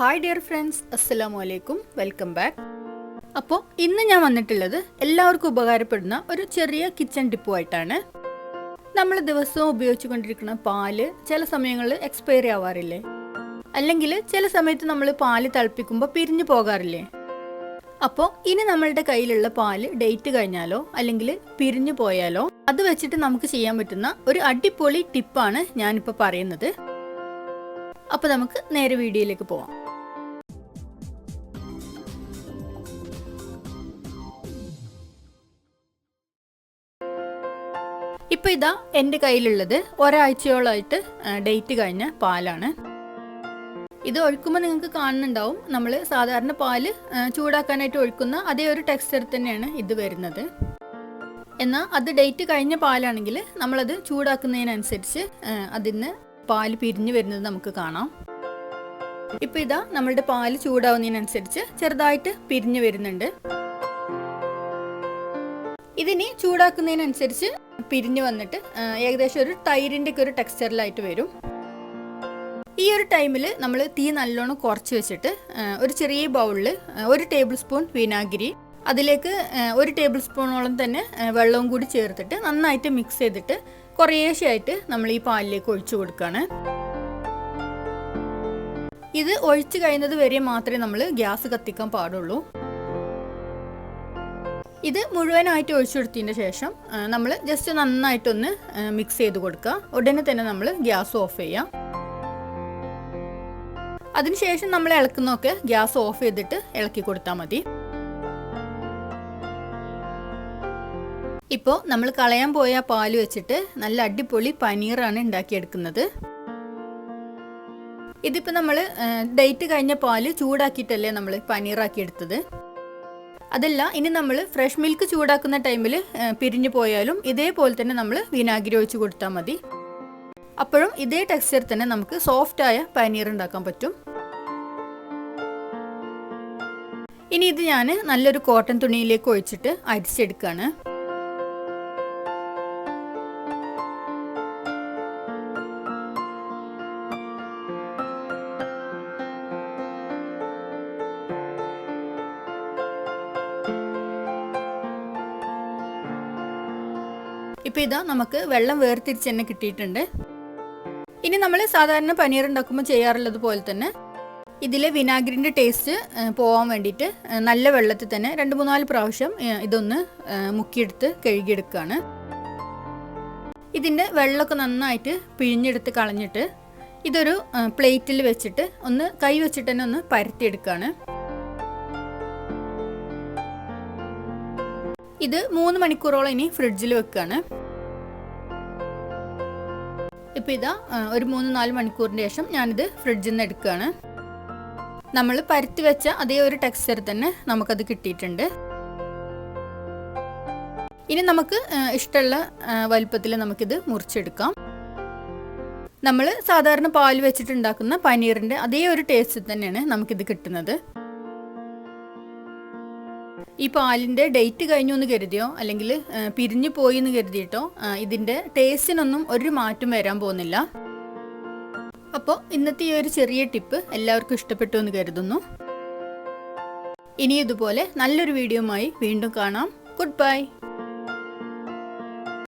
Hi dear friends അസ്സലാമു അലൈക്കും welcome back അപ്പോൾ ഇന്ന് ഞാൻ വന്നിട്ടുള്ളത് എല്ലാവർക്കും ഉപകാരപ്പെടുന്ന ഒരു ചെറിയ കിച്ചൺ ടിപ്പുമായിട്ടാണ് നമ്മൾ ദിവസവും ഉപയോഗിച്ചുകൊണ്ടിരിക്കുന്ന പാൽ ചില സമയങ്ങളിൽ എക്സ്പയറി ആവാറില്ലേ? അല്ലെങ്കിൽ ചില സമയത്ത് നമ്മൾ പാൽ തിളപ്പിക്കുമ്പോൾ പിരിഞ്ഞു പോകാറില്ലേ? അപ്പോൾ ഇനി നമ്മളുടെ കയ്യിലുള്ള പാൽ ഡേറ്റ് കഴിഞ്ഞാലോ അല്ലെങ്കിൽ പിരിഞ്ഞു പോയാലോ അത് വെച്ചിട്ട് നമുക്ക് ചെയ്യാൻ പറ്റുന്ന ഒരു അടിപൊളി ടിപ്പാണ് ഞാനിപ്പോൾ പറയുന്നത്. അപ്പോൾ നമുക്ക് നേരെ വീഡിയോയിലേക്ക് പോവാം. ഇപ്പൊ ഇതാ എന്റെ കയ്യിലുള്ളത്. ഒരാഴ്ചയോളമായിട്ട് ഡേറ്റ് കഴിഞ്ഞ പാലാണ്. ഇത് ഒഴിക്കുമ്പോൾ നിങ്ങൾക്ക് കാണുന്നുണ്ടാവും. നമ്മൾ സാധാരണ പാൽ ചൂടാക്കാനായിട്ട് ഒഴിക്കുന്ന അതേ ഒരു ടെക്സ്ചർ തന്നെയാണ് ഇത് വരുന്നത്. എന്നാൽ അത് ഡേറ്റ് കഴിഞ്ഞ പാലാണെങ്കിൽ നമ്മളത് ചൂടാക്കുന്നതിനനുസരിച്ച് അതിന് പാൽ പിരിഞ്ഞു വരുന്നത് നമുക്ക് കാണാം. ഇപ്പോൾ ഇതാ നമ്മളുടെ പാൽ ചൂടാവുന്നതിനനുസരിച്ച് ചെറുതായിട്ട് പിരിഞ്ഞു വരുന്നുണ്ട്. ഇതിനി ചൂടാക്കുന്നതിനനുസരിച്ച് പിരിഞ്ഞു വന്നിട്ട് ഏകദേശം ഒരു തൈരിന്റെ ഒക്കെ ഒരു ടെക്സ്ചറിലായിട്ട് വരും. ഈ ഒരു ടൈമിൽ നമ്മൾ തീ നല്ലോണം കുറച്ച് വെച്ചിട്ട് ഒരു ചെറിയ ബൗളിൽ ഒരു ടേബിൾ സ്പൂൺ വിനാഗിരി അതിലേക്ക് ഒരു ടേബിൾ സ്പൂണോളം തന്നെ വെള്ളവും കൂടി ചേർത്തിട്ട് നന്നായിട്ട് മിക്സ് ചെയ്തിട്ട് കുറേശ്ശെയായിട്ട് നമ്മൾ ഈ പാലിലേക്ക് ഒഴിച്ചു കൊടുക്കുകയാണ് ഇത് ഒഴിച്ചു കഴിയുന്നത് വരെ മാത്രമേ നമ്മൾ ഗ്യാസ് കത്തിക്കാൻ പാടുള്ളൂ. ഇത് മുഴുവനായിട്ട് ഒഴിച്ചു കൊടുത്തതിന് ശേഷം നമ്മൾ ജസ്റ്റ് നന്നായിട്ടൊന്ന് മിക്സ് ചെയ്ത് കൊടുക്കുക. ഉടനെ തന്നെ നമ്മൾ ഗ്യാസ് ഓഫ് ചെയ്യാം. അതിനുശേഷം നമ്മൾ ഇളക്കുന്നൊക്കെ ഗ്യാസ് ഓഫ് ചെയ്തിട്ട് ഇളക്കി കൊടുത്താൽ മതി. ഇപ്പോൾ നമ്മൾ കളയാൻ പോയ പാൽ വെച്ചിട്ട് നല്ല അടിപൊളി പനീറാണ് ഉണ്ടാക്കിയെടുക്കുന്നത്. ഇതിപ്പോൾ നമ്മൾ ഡേറ്റ് കഴിഞ്ഞ പാൽ ചൂടാക്കിയിട്ടല്ലേ നമ്മൾ പനീറാക്കി എടുത്തത് അതല്ല ഇനി നമ്മൾ ഫ്രഷ് മിൽക്ക് ചൂടാക്കുന്ന ടൈമിൽ പിരിഞ്ഞു പോയാലും ഇതേപോലെ തന്നെ നമ്മൾ വിനാഗിരി ഒഴിച്ച് കൊടുത്താൽ മതി. അപ്പോഴും ഇതേ ടെക്സ്ചർ തന്നെ നമുക്ക് സോഫ്റ്റ് ആയ പനീർ ഉണ്ടാക്കാൻ പറ്റും. ഇനി ഇത് ഞാൻ നല്ലൊരു കോട്ടൺ തുണിയിലേക്ക് ഒഴിച്ചിട്ട് അരിച്ചെടുക്കുകയാണ് ഇപ്പം ഇതാ നമുക്ക് വെള്ളം വേർതിരിച്ച് തന്നെ കിട്ടിയിട്ടുണ്ട്. ഇനി നമ്മൾ സാധാരണ പനീർ ഉണ്ടാക്കുമ്പോൾ ചെയ്യാറുള്ളത് പോലെ തന്നെ ഇതിലെ വിനാഗിരിന്റെ ടേസ്റ്റ് പോകാൻ വേണ്ടിയിട്ട് നല്ല വെള്ളത്തിൽ തന്നെ രണ്ട് മൂന്നാൽ പ്രാവശ്യം ഇതൊന്ന് മുക്കിയെടുത്ത് കഴുകിയെടുക്കുകയാണ് ഇതിന്റെ വെള്ളമൊക്കെ നന്നായിട്ട് പിഴിഞ്ഞെടുത്ത് കളഞ്ഞിട്ട് ഇതൊരു പ്ലേറ്റിൽ വെച്ചിട്ട് ഒന്ന് കൈ വെച്ചിട്ട് തന്നെ ഒന്ന് പരത്തിയെടുക്കുകയാണ് ഇത് മൂന്ന് മണിക്കൂറോളം ഇനി ഫ്രിഡ്ജിൽ വെക്കുകയാണ് ഇപ്പം ഇതാ ഒരു മൂന്ന് നാല് മണിക്കൂറിന് ശേഷം ഞാനിത് ഫ്രിഡ്ജിൽ നിന്ന് എടുക്കുകയാണ് നമ്മൾ പരുത്തി വെച്ച അതേ ഒരു ടെക്സ്ചർ തന്നെ നമുക്കത് കിട്ടിയിട്ടുണ്ട്. ഇനി നമുക്ക് ഇഷ്ടമുള്ള വലുപ്പത്തിൽ നമുക്കിത് മുറിച്ചെടുക്കാം. നമ്മൾ സാധാരണ പാൽ വെച്ചിട്ടുണ്ടാക്കുന്ന പനീറിന്റെ അതേ ഒരു ടേസ്റ്റ് തന്നെയാണ് നമുക്കിത് കിട്ടുന്നത്. ഈ പാലിന്റെ ഡേറ്റ് കഴിഞ്ഞു എന്ന് കരുതിയോ? അല്ലെങ്കിൽ പിരിഞ്ഞു പോയി എന്ന് കരുതിയിട്ടോ? ഇതിന്റെ ടേസ്റ്റിനൊന്നും ഒരു മാറ്റം വരാൻ പോകുന്നില്ല. അപ്പോൾ ഇന്നത്തെ ഈ ഒരു ചെറിയ ടിപ്പ് എല്ലാവർക്കും ഇഷ്ടപ്പെട്ടു എന്ന് കരുതുന്നു. ഇനി ഇതുപോലെ നല്ലൊരു വീഡിയോമായി വീണ്ടും കാണാം. Good bye.